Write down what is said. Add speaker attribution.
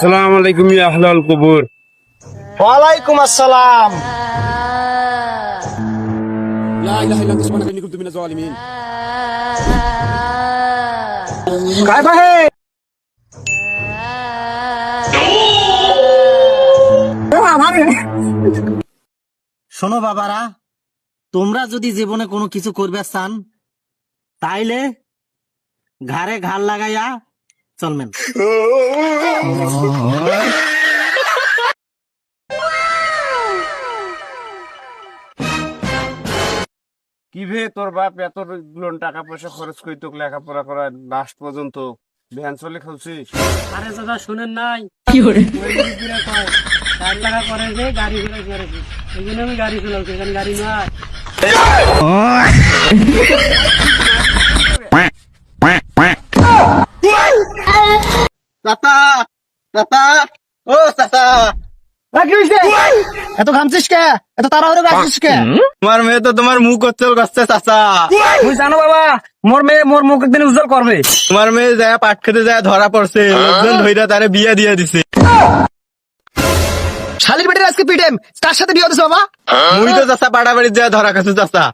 Speaker 1: আসসালামু আলাইকুম ইয়া আহলাল কবুর।
Speaker 2: ওয়ালাইকুম আসসালাম। কায় ভাই?
Speaker 3: শোনো বাবারা তোমরা যদি জীবনে কোনো কিছু করবে চান তাইলে ঘাড়ে ঘাড় লাগাইয়া চলবেন
Speaker 1: কি ভে তোর বাপ এতগুলো টাকা পয়সা খরচ করে তোকে লেখাপড়া করা লাস্ট পর্যন্ত। ভ্যান চলে খাচ্ছিস
Speaker 4: আরে দাদা শুনেন নাই। কি করে? গাড়ি টাকা করে যে গাড়ি ঘোড়া করেছে। এই জন্য আমি গাড়ি চলাচ্ছি এখানে গাড়ি নয়
Speaker 3: চাচা চাচা ও চাচা।
Speaker 2: এত ঘামছিস কে? এত তাড়াহুড়ো আসছিস কে?
Speaker 3: তোমার মেয়ে তো তোমার মুখ উজ্জ্বল করছে চাচা।
Speaker 2: তুই জানো বাবা মোর মেয়ে মোর মুখ একদিন উজ্জ্বল করবে।
Speaker 3: তোমার মেয়ে যায় পাট খেতে যায় ধরা পড়ছে লোকজন ধইরা তারে বিয়ে দিয়ে দিছে।
Speaker 2: শালির বেটের আজকে পিটেম তার সাথে বিয়ে হতেছে বাবা?
Speaker 3: মুই তো চাচা পাড়া বাড়ি যায় ধরা খাচ্ছে চাচা।